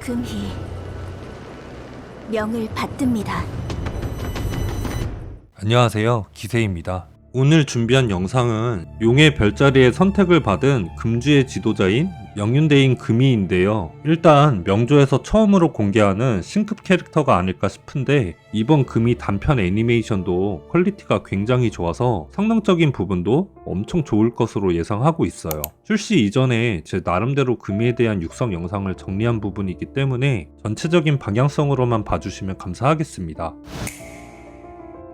금희 명을 받듭니다. 안녕하세요. 기세입니다. 오늘 준비한 영상은 용의 별자리의 선택을 받은 금주의 지도자인 명윤대인 금이인데요. 일단 명조에서 처음으로 공개하는 신급 캐릭터가 아닐까 싶은데 이번 금이 단편 애니메이션도 퀄리티가 굉장히 좋아서 성능적인 부분도 엄청 좋을 것으로 예상하고 있어요. 출시 이전에 제 나름대로 금이에 대한 육성 영상을 정리한 부분이기 때문에 전체적인 방향성으로만 봐주시면 감사하겠습니다.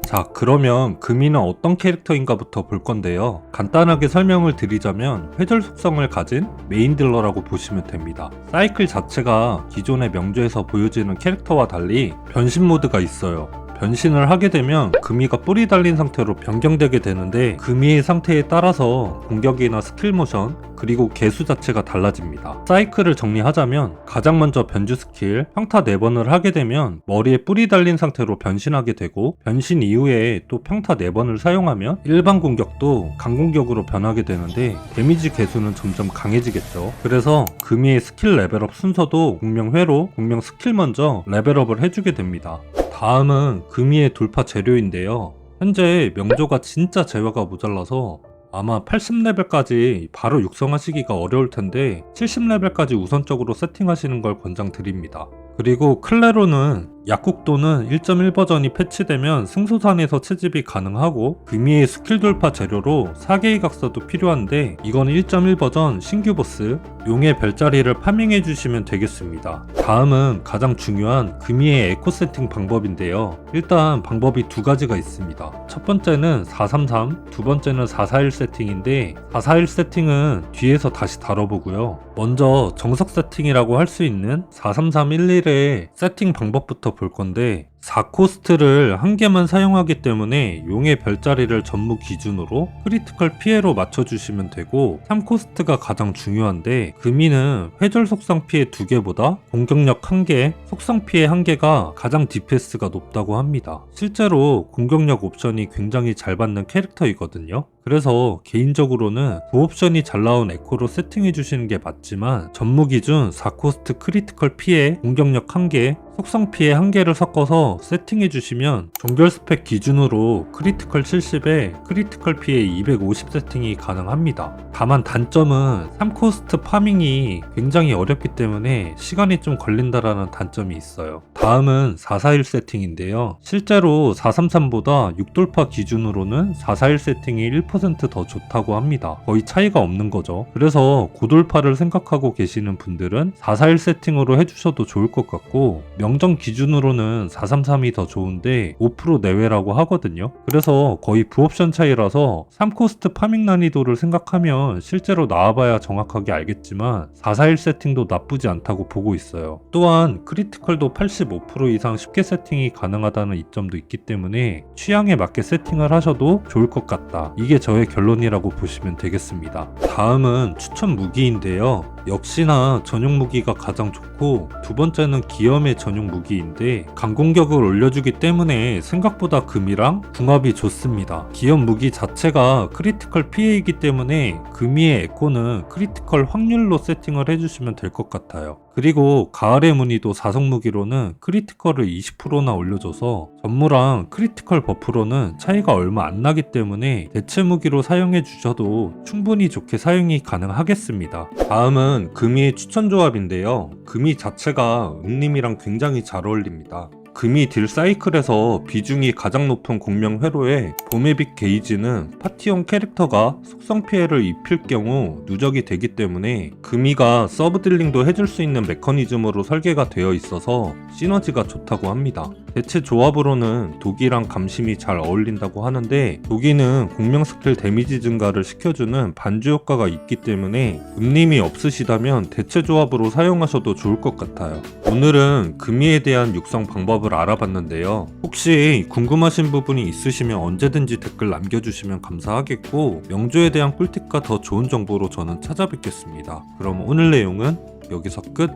자, 그러면 금이는 어떤 캐릭터인가부터 볼 건데요. 간단하게 설명을 드리자면 회절 속성을 가진 메인 딜러라고 보시면 됩니다. 사이클 자체가 기존의 명조에서 보여지는 캐릭터와 달리 변신 모드가 있어요. 변신을 하게 되면 금이가 뿌리 달린 상태로 변경되게 되는데 금이의 상태에 따라서 공격이나 스킬 모션 그리고 개수 자체가 달라집니다. 사이클을 정리하자면 가장 먼저 변주 스킬 평타 4번을 하게 되면 머리에 뿌리 달린 상태로 변신하게 되고 변신 이후에 또 평타 4번을 사용하면 일반 공격도 강공격으로 변하게 되는데 데미지 개수는 점점 강해지겠죠. 그래서 금이의 스킬 레벨업 순서도 공명 회로 공명 스킬 먼저 레벨업을 해주게 됩니다. 다음은 금이의 돌파 재료인데요. 현재 명조가 진짜 재화가 모자라서 아마 80레벨까지 바로 육성하시기가 어려울 텐데 70레벨까지 우선적으로 세팅하시는 걸 권장드립니다. 그리고 클레로는 약국도는 1.1 버전이 패치되면 승소산에서 채집이 가능하고 금이의 스킬 돌파 재료로 4개의 각서도 필요한데 이건 1.1 버전 신규 보스 용의 별자리를 파밍해 주시면 되겠습니다. 다음은 가장 중요한 금이의 에코 세팅 방법인데요. 일단 방법이 두 가지가 있습니다. 첫 번째는 433, 두 번째는 441 세팅인데 441 세팅은 뒤에서 다시 다뤄보고요. 먼저 정석 세팅이라고 할 수 있는 43311의 세팅 방법부터 볼 건데 4코스트를 한 개만 사용하기 때문에 용의 별자리를 전무 기준으로 크리티컬 피해로 맞춰주시면 되고 3코스트가 가장 중요한데 금이는 회절 속성 피해 2개보다 공격력 1개, 속성 피해 1개가 가장 DPS가 높다고 합니다. 실제로 공격력 옵션이 굉장히 잘 받는 캐릭터이거든요. 그래서 개인적으로는 그 옵션이 잘 나온 에코로 세팅해 주시는 게 맞지만 전무 기준 4코스트 크리티컬 피해, 공격력 1개, 속성 피해 1개를 섞어서 세팅해 주시면 종결 스펙 기준으로 크리티컬 70에 크리티컬 피해 250 세팅이 가능합니다. 다만 단점은 3코스트 파밍이 굉장히 어렵기 때문에 시간이 좀 걸린다라는 단점이 있어요. 다음은 441 세팅인데요. 실제로 433보다 6돌파 기준으로는 441 세팅이 1%더 좋다고 합니다. 거의 차이가 없는 거죠. 그래서 고돌파를 생각하고 계시는 분들은 441 세팅으로 해주셔도 좋을 것 같고 명정 기준으로는 433이 더 좋은데 5% 내외라고 하거든요. 그래서 거의 부옵션 차이라서 3코스트 파밍 난이도를 생각하면 실제로 나와봐야 정확하게 알겠지만 441 세팅도 나쁘지 않다고 보고 있어요. 또한 크리티컬도 85% 이상 쉽게 세팅이 가능하다는 이점도 있기 때문에 취향에 맞게 세팅을 하셔도 좋을 것 같다. 이게 저의 결론이라고 보시면 되겠습니다. 다음은 추천 무기인데요. 역시나 전용 무기가 가장 좋고 두 번째는 기염의 전용 무기인데 강공격을 올려주기 때문에 생각보다 금이랑 궁합이 좋습니다. 기염 무기 자체가 크리티컬 피해이기 때문에 금이의 에코는 크리티컬 확률로 세팅을 해주시면 될 것 같아요. 그리고 가을의 무늬도 사성 무기로는 크리티컬을 20%나 올려줘서 전무랑 크리티컬 버프로는 차이가 얼마 안 나기 때문에 대체 무기로 사용해 주셔도 충분히 좋게 사용이 가능하겠습니다. 다음은 금이의 추천 조합인데요. 금이 자체가 은님이랑 굉장히 잘 어울립니다. 금이 딜 사이클에서 비중이 가장 높은 공명 회로에 보메빅 게이지는 파티용 캐릭터가 속성 피해를 입힐 경우 누적이 되기 때문에 금이가 서브 딜링도 해줄 수 있는 메커니즘으로 설계가 되어 있어서 시너지가 좋다고 합니다. 대체 조합으로는 독이랑 감심이 잘 어울린다고 하는데 독이는 공명 스킬 데미지 증가를 시켜주는 반주 효과가 있기 때문에 음림이 없으시다면 대체 조합으로 사용하셔도 좋을 것 같아요. 오늘은 금이에 대한 육성 방법을 알아봤는데요. 혹시 궁금하신 부분이 있으시면 언제든지 댓글 남겨주시면 감사하겠고 명조에 대한 꿀팁과 더 좋은 정보로 저는 찾아뵙겠습니다. 그럼 오늘 내용은 여기서 끝.